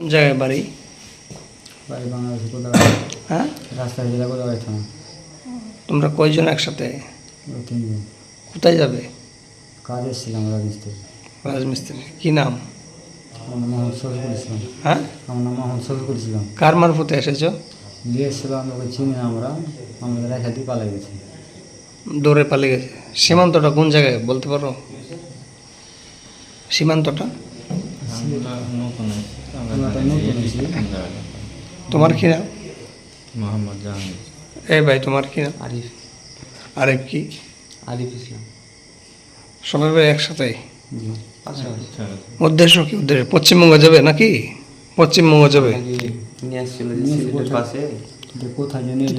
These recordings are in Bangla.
জায়গায় বাড়ি? বাড়ি বাংলাদেশে কোথাও হ্যাঁ? রাস্তা জেলা কোথাও থানা তোমরা? কয়জন একসাথে? তিনজন। কোথায় যাবে? কাজ এসেছিলাম রাজমিস্ত্রি। রাজমিস্ত্রি। কি নাম? আমার নাম শফিকুল ইসলাম। হ্যাঁ? আমার নাম মোহাম্মদ শফিকুল ইসলাম। কার মারফতে এসেছ? চিনি না আমরা। আমাদের রেখা দিয়ে পালাই গেছি। দৌড়ে পালিয়ে গেছে। সীমান্তটা কোন জায়গায়? বলতে পারো? সীমান্তটা আমরা তো নতুন এসেছি তোমার কি নাম? মোহাম্মদ জাহাঙ্গীর। এই ভাই তোমার কি নাম? আরিফ। আরেক কি? আরিফ ইসলাম। সবাই ভাই একসাথে? উদ্দেশ্য কি? উদ্দেশ্য পশ্চিমবঙ্গ যাবে নাকি? পশ্চিমবঙ্গ যাবে?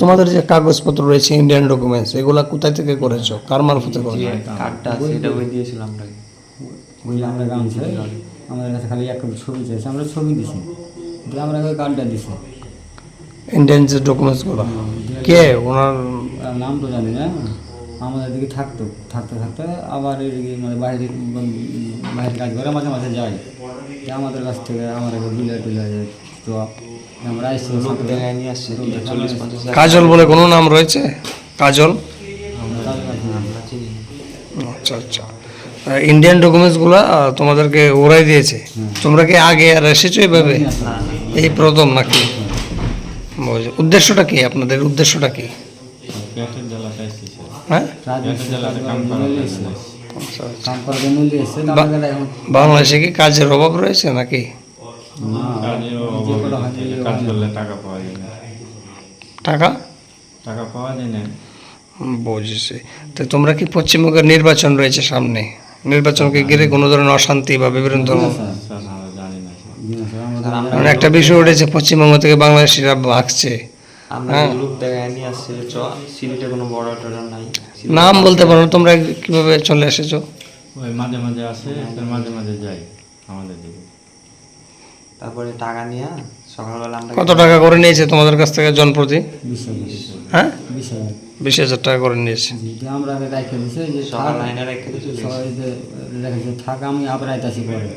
তোমাদের যে কাগজপত্র রয়েছে ইন্ডিয়ান ডকুমেন্টস এগুলা কোথায় থেকে করেছ? কার মারফতে করেছ? কার্ডটা এটা ওই দিয়েছিলাম আপনাকে ওই আমরা গামছে আমাদের কাছে খালি একটা ছবি চাইছে আমরা ছবি দিছি। দিয়ে আমরা কার্ডটা দিছি। ইন্ডিয়ান যে ডকুমেন্টসগুলো কে? ওনার আর নাম তো জানি না। আমাদের দিকে থাকতো থাকতে থাকতে আবার এদিকে মানে বাইরে বাইরে কাজ করে মাঝে মাঝে যাই আমাদের কাছ থেকে আমার বিলে টিলে যায় তো আমরা আসছি নিয়ে আসছে কাজল বলে কোনো নাম রয়েছে? কাজল? আমরা চিনি আচ্ছা আচ্ছা। ইন্ডিয়ান ডকুমেন্টসগুলো তোমাদেরকে ওরাই দিয়েছে। তোমরা কি আগে আর এসেছ না এই প্রথম নাকি? বুঝ- উদ্দেশ্যটা কি আপনাদের? উদ্দেশ্যটা কি? হ্যাঁ। আচ্ছা, আচ্ছা। বাংলাদেশে কি কাজের অভাব রয়েছে নাকি? টাকা? টাকা পাওয়া যায় না। বুঝেছি। তো তোমরা কি পশ্চিমবঙ্গের নির্বাচন রয়েছে সামনে? নির্বাচনকে ঘিরে কোনো ধরনের অশান্তি বা বিভিন্ন ধরনের মানে একটা বিষয় উঠেছে পশ্চিমবঙ্গ থেকে বাংলাদেশিরা ভাগছে। হ্যাঁ। নাম বলতে পারো তোমরা কীভাবে চলে এসেছ? ওই মাঝে মাঝে আসে মাঝে মাঝে যাই আমাদের দিকে। তারপরে টাকা নিয়ে সকালবেলা কত টাকা করে নিয়েছে তোমাদের কাছ থেকে জনপ্রতি? হ্যাঁ? বিশ হাজার টাকা করে নিয়েছে। আমরা রাখে দিছে যে থাক আমি আবার আইতাছি পরে।